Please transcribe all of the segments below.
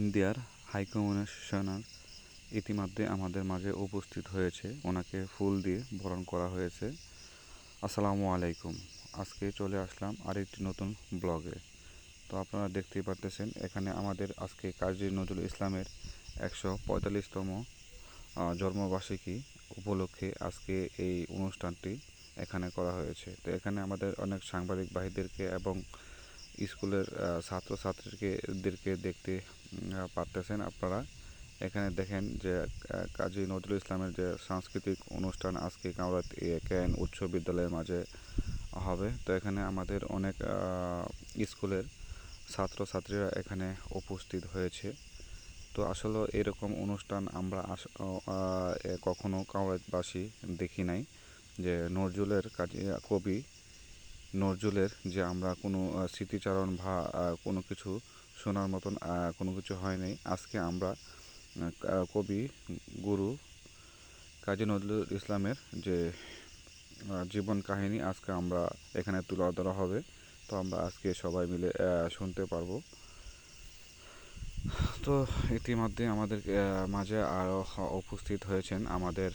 ইন্ডিয়ার হাইকমিশনার ইতিমধ্যে আমাদের মাঝে উপস্থিত হয়েছে। ওনাকে ফুল দিয়ে বরণ করা হয়েছে। আসসালামু আলাইকুম। আজকে চলে আসলাম আরেকটি নতুন ব্লগে। তো আপনারা দেখতেই পারতেছেন, এখানে আমাদের আজকে কাজী নজরুল ইসলামের একশো পঁয়তাল্লিশতম জন্মবার্ষিকী উপলক্ষে আজকে এই অনুষ্ঠানটি এখানে করা হয়েছে। তো এখানে আমাদের অনেক সাংবাদিক ভাইদেরকে এবং স্কুলের ছাত্রছাত্রীদেরকে দেখতে পারতেছেন আপনারা। এখানে দেখেন যে কাজী নজরুল ইসলামের যে সাংস্কৃতিক অনুষ্ঠান আজকে কামরাত কেন উচ্চ বিদ্যালয়ের মাঝে হবে। তো এখানে আমাদের অনেক স্কুলের ছাত্রছাত্রীরা এখানে উপস্থিত হয়েছে। তো আসলে এরকম অনুষ্ঠান আমরা কখনো কামরাতবাসী দেখি নাই যে নজরুলের কাজে, কবি নজরুলের যে আমরা কোনো স্মৃতিচারণ বা কোনো কিছু শোনার মতন কোনো কিছু হয়নি। আজকে আমরা কবি, গুরু কাজী নজরুল ইসলামের যে জীবন কাহিনী আজকে আমরা এখানে তুলে ধরা হবে। তো আমরা আজকে সবাই মিলে শুনতে পারব। তো ইতিমধ্যে আমাদের মাঝে আরও উপস্থিত হয়েছেন আমাদের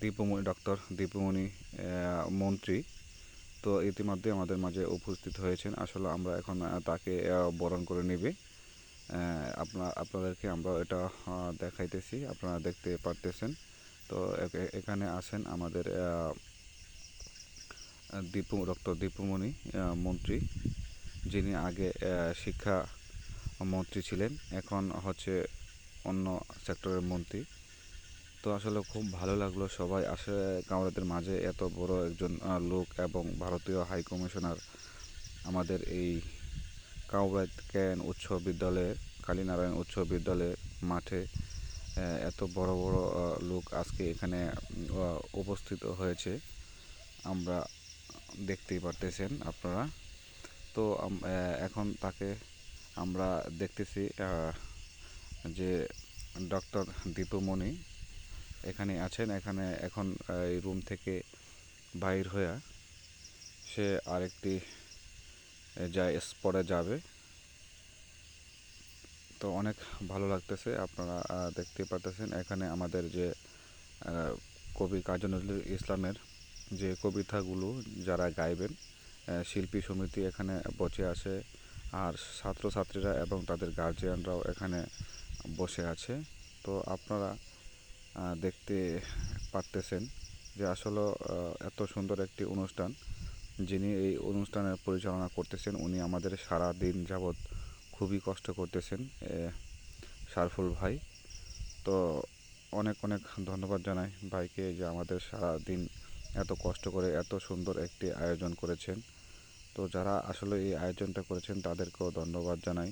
দীপমণি ডক্টর দীপমণি মন্ত্রী। তো ইতিমধ্যে আমাদের মাঝে উপস্থিত হয়েছেন। আসলে আমরা এখন তাকে বরণ করে নেবে। আপনার আপনাদেরকে আমরা এটা দেখাইতেছি। আপনারা দেখতে পারতেছেন। তো এখানে আছেন আমাদের দীপু ডক্টর দীপুমণি মন্ত্রী। যিনি আগে শিক্ষা মন্ত্রী ছিলেন। এখন হচ্ছে অন্য সেক্টরের মন্ত্রী। তো আসলে খুব ভালো লাগল সবাই আসে কামরাদের মাঝে। এত বড় একজন লোক এবং ভারতীয় হাই কমিশনার আমাদের এই কাউরাত ক্যান উচ্চ বিদ্যালয়ে, কালীনারায়ণ উচ্চ বিদ্যালয়ের মাঠে এত বড় বড় লোক আজকে এখানে উপস্থিত হয়েছে। আমরা দেখতেই পারতেছেন আপনারা। তো এখন তাকে আমরা দেখতেছি যে ডক্টর দীপুমণি এখানে আছেন। এখানে এখন, এই রুম থেকে বাইর হয়ে সে আরেকটি যা স্পটে যাবে। তো অনেক ভালো লাগতেছে, আপনারা দেখতে পারতেছেন। এখানে আমাদের যে কবি কাজী নজরুল ইসলামের যে কবিতাগুলো যারা গাইবেন শিল্পী সমিতি এখানে বসে আছে, আর ছাত্রছাত্রীরা এবং তাদের গার্জিয়ানরাও এখানে বসে আছে। তো আপনারা দেখতে পারতেছেন যে আসলে এত সুন্দর একটি অনুষ্ঠান যিনি এই অনুষ্ঠানের পরিচালনা করতেছেন, উনি আমাদের সারা দিন যাবৎ খুবই কষ্ট করতেছেন সারফুল ভাই। তো অনেক অনেক ধন্যবাদ জানাই ভাইকে যে আমাদের সারা দিন এত কষ্ট করে এত সুন্দর একটি আয়োজন করেছেন। তো যারা আসলে এই আয়োজনটা করেছেন, তাদেরকেও ধন্যবাদ জানাই।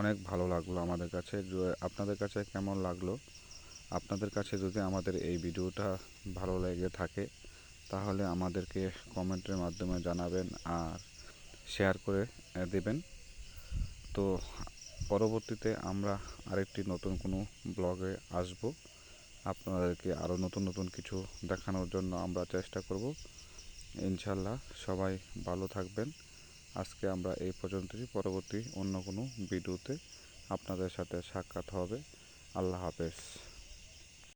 অনেক ভালো লাগল আমাদের কাছে। আপনাদের কাছে কেমন লাগল? আপনাদের কাছে যদি আমাদের এই ভিডিওটা ভালো লেগে থাকে, তাহলে আমাদেরকে কমেন্টের মাধ্যমে জানাবেন আর শেয়ার করে দেবেন। তো পরবর্তীতে আমরা আরেকটি নতুন কোনো ব্লগে আসব। আপনাদেরকে আরও নতুন নতুন কিছু দেখানোর জন্য আমরা চেষ্টা করব। ইনশাল্লাহ সবাই ভালো থাকবেন। আজকে আমরা এই পর্যন্তই। পরবর্তী অন্য কোনো ভিডিওতে আপনাদের সাথে সাক্ষাৎ হবে। আল্লাহ হাফেজ।